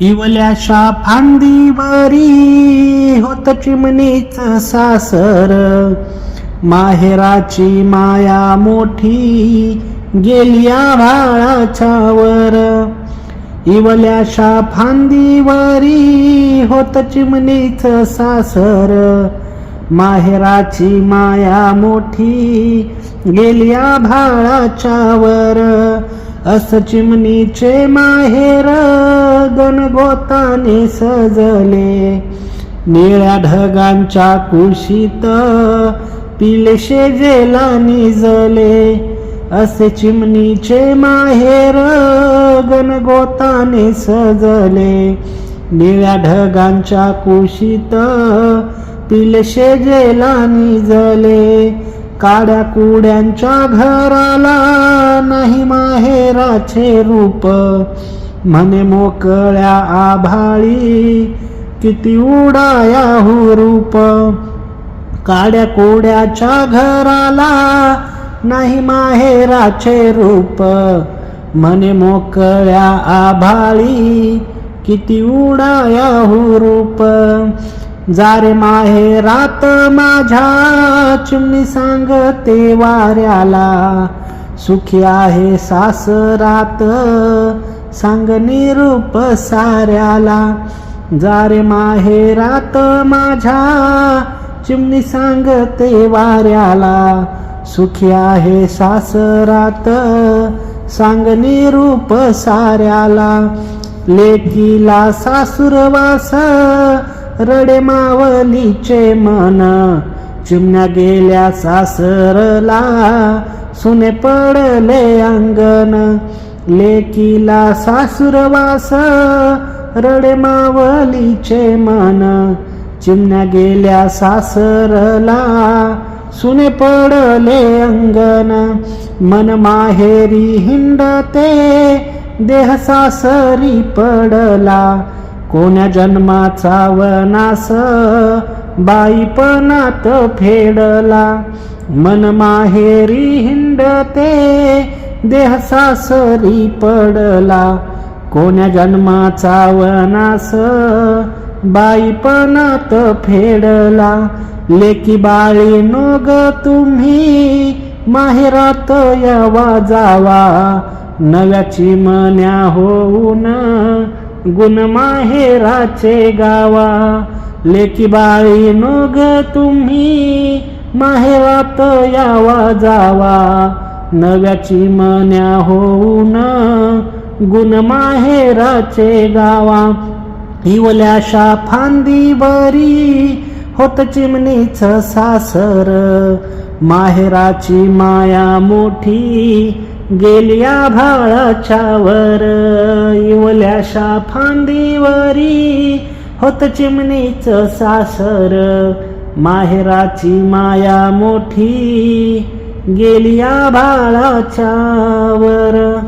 इवल्याशा फांदीवरी होत चिमणीच सासर. माहेराची माया मोठी गेली भाळाच्या वर इवल्याशा फांदीवरी होत चिमणीच सासर. माहेराची माया मोठी गेली भाळाच्या वर अस चिमणीचे माहेर गणगोताने सजले. निळ्या ढगांच्या कुशीत पिलशे जेला निजले. असे चिमणीचे माहेर गणगोताने सजले. निळ्या ढगांच्या कुशीत पिलशे जेला निजले. काड्या कुड्यांच्या घराला नाही माहेराचे रूप. म्हणे मोकळ्या आभाळी किती उडाया हुरूप काड्या कोड्याच्या घराला नाही माहेराचे रूप म्हणे मोकळ्या आभाळी किती उडाया हुरूप जारे माहेरात माझ्या चिमणी सांगते वाऱ्याला सुखी आहे सासरात सांग निरूप साऱ्याला जारे माहेरात माझ्या. चिमणी सांगते वाऱ्याला सुखी आहे सासरात. सांग निरूप साऱ्याला लेकीला सासुरवास रडे मावलीचे मन. चिमण्या गेल्या सासरला सुने पडले अंगण. लेकीला सासुरवास रडे मावलीचे मन. चिमण्या गेल्या सासरला सुने पडले अंगण. मन माहेरी हिंडते देह सासरी पडला. कोण्या जन्माचा वनास बाईपणात फेडला. मन माहेरी हिंडते देह सासरी पडला. कोण्या जन्माचा वनास? बाईपणात फेडला. लेकी बाळी नोग तुम्ही? माहेरात यावा जावा. नव्याची मन्या होऊन गुण माहेराचे गावा. लेकी बाळी नोग तुम्ही? माहेरात यावा जावा. नव्याची मन्या होऊन गुण माहेराचे गावा. हिवल्याशा फांदीवरी होत चिमणीच सासर. माहेराची माया मोठी गेल्या भाळाच्या वर. इवल्याशा फांदीवरी होत चिमणीच सासर. माहेराची माया मोठी गेल्या बाळाच्या वर.